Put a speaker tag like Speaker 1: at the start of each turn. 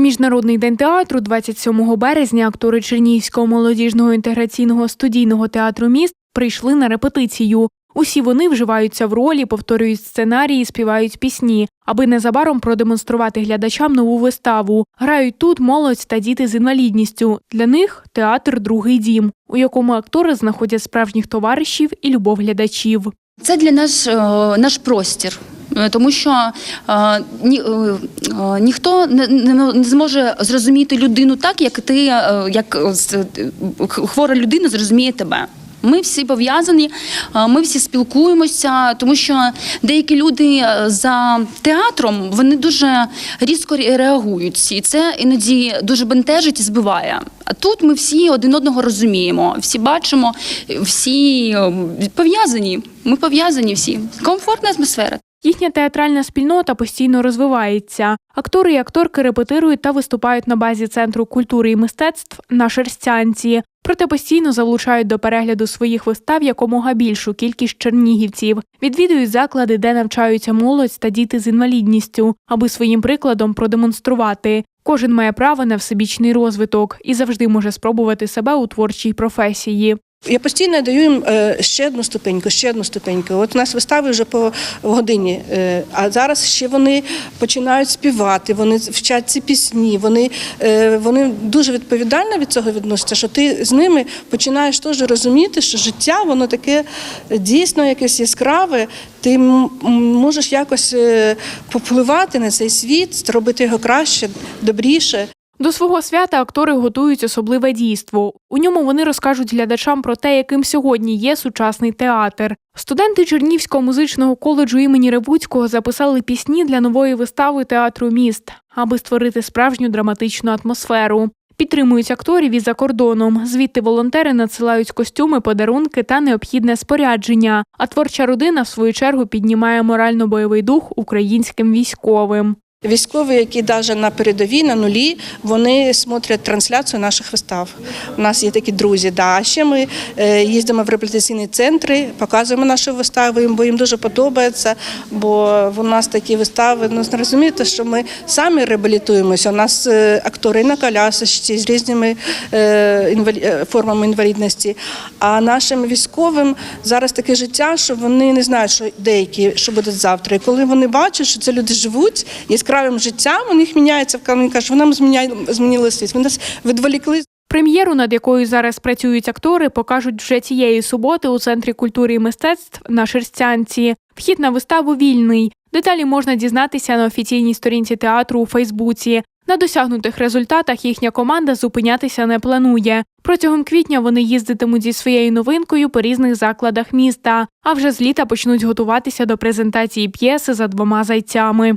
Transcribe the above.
Speaker 1: Міжнародний день театру 27 березня актори Чернігівського молодіжного інтеграційного студійного театру міст прийшли на репетицію. Усі вони вживаються в ролі, повторюють сценарії, співають пісні, аби незабаром продемонструвати глядачам нову виставу. Грають тут молодь та діти з інвалідністю. Для них театр другий дім, у якому актори знаходять справжніх товаришів і любов глядачів.
Speaker 2: Це для нас е, наш простір. Е, Тому що е, ні, е, ніхто не, не, зможе зрозуміти людину так, як ти, як хвора людина зрозуміє тебе. Ми всі пов'язані, ми всі спілкуємося, тому що деякі люди за театром вони дуже різко реагують, і це іноді дуже бентежить і збиває. А тут ми всі один одного розуміємо, всі бачимо, всі пов'язані. Ми пов'язані всі. Комфортна атмосфера.
Speaker 1: Їхня театральна спільнота постійно розвивається. Актори і акторки репетирують та виступають на базі Центру культури і мистецтв на Шерстянці. Проте постійно залучають до перегляду своїх вистав якомога більшу кількість чернігівців. Відвідують заклади, де навчаються молодь та діти з інвалідністю, аби своїм прикладом продемонструвати. Кожен має право на всебічний розвиток і завжди може спробувати себе у творчій професії.
Speaker 3: Я постійно даю їм е, ще одну ступеньку, ще одну ступеньку. От у нас вистави вже по годині, е, а зараз ще вони починають співати, вони вчать ці пісні. Вони, е, вони дуже відповідально від цього відносяться, що ти з ними починаєш теж розуміти, що життя воно таке дійсно якесь яскраве. Ти можеш якось попливати на цей світ, зробити його краще, добріше.
Speaker 1: До свого свята актори готують особливе дійство. У ньому вони розкажуть глядачам про те, яким сьогодні є сучасний театр. Студенти Чернівського музичного коледжу імені Ревуцького записали пісні для нової вистави театру міст, аби створити справжню драматичну атмосферу. Підтримують акторів і за кордоном. Звідти волонтери надсилають костюми, подарунки та необхідне спорядження. А творча родина, в свою чергу, піднімає морально-бойовий дух українським військовим.
Speaker 3: Військові, які навіть на передовій, на нулі, вони смотрять трансляцію наших вистав. У нас є такі друзі. Да. Ще ми е, їздимо в реабілітаційні центри, показуємо наші вистави, бо їм дуже подобається. Бо у нас такі вистави, ну розумієте, що ми самі реабілітуємося. У нас е, актори на колясочці з різними е, формами інвалідності. А нашим військовим зараз таке життя, що вони не знають, що деякі що буде завтра. І коли вони бачать, що ці люди живуть яскравим життям, у них міняється вони кажуть, вони нам зміняли, змінили світ. Вони нас відволікли
Speaker 1: Прем'єру, над якою зараз працюють актори, покажуть вже цієї суботи у Центрі культури і мистецтв на Шерстянці. Вхід на виставу вільний. Деталі можна дізнатися на офіційній сторінці театру у Фейсбуці. На досягнутих результатах їхня команда зупинятися не планує. Протягом квітня вони їздитимуть зі своєю новинкою по різних закладах міста. А вже з літа почнуть готуватися до презентації п'єси за двома зайцями.